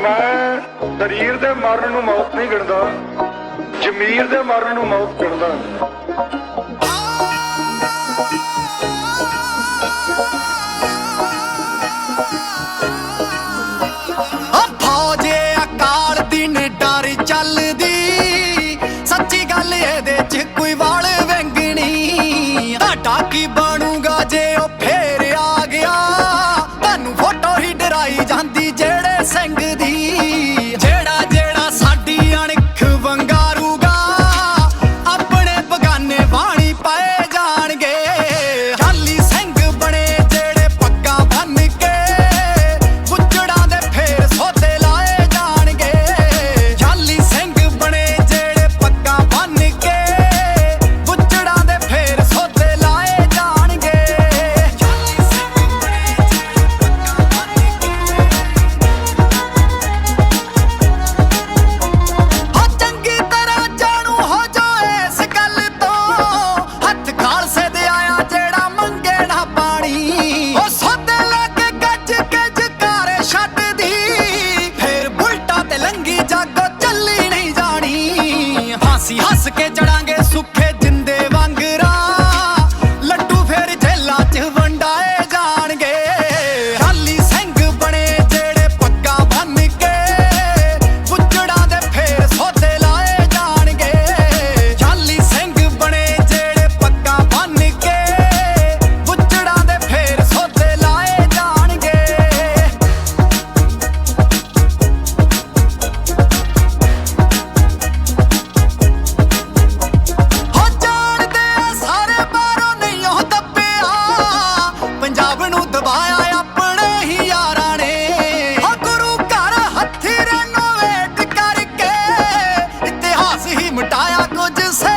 ਮੈਂ ਸਰੀਰ ਦੇ ਮਰਨ ਨੂੰ ਮੌਤ ਨਹੀਂ ਗਿਣਦਾ, ਜ਼ਮੀਰ ਦੇ ਮਰਨ ਨੂੰ ਮੌਤ ਗਿਣਦਾ। ਅਕਾਲ ਦੀ ਨਿਡਰ ਚੱਲਦੀ, ਸੱਚੀ ਗੱਲ ਇਹਦੇ ਚ ਕੋਈ ਵਾਲ ਵੰਗਣੀ। ਤੁਹਾਡਾ ਕੀ ਬਣੂਗਾ ਜੇ ਉਹ मुझसे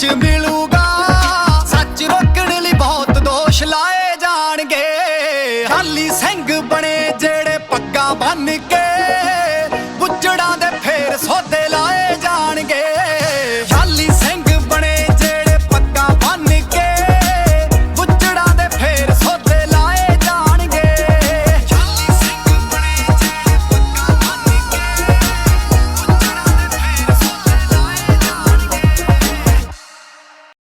ਸੱਚ ਮਿਲੂਗਾ। ਸੱਚ ਰੋਕਣ ਲਈ ਬਹੁਤ ਦੋਸ਼ ਲਾਏ ਜਾਣਗੇ। ਹਾਲੀ ਸਿੰਘ ਬਣੇ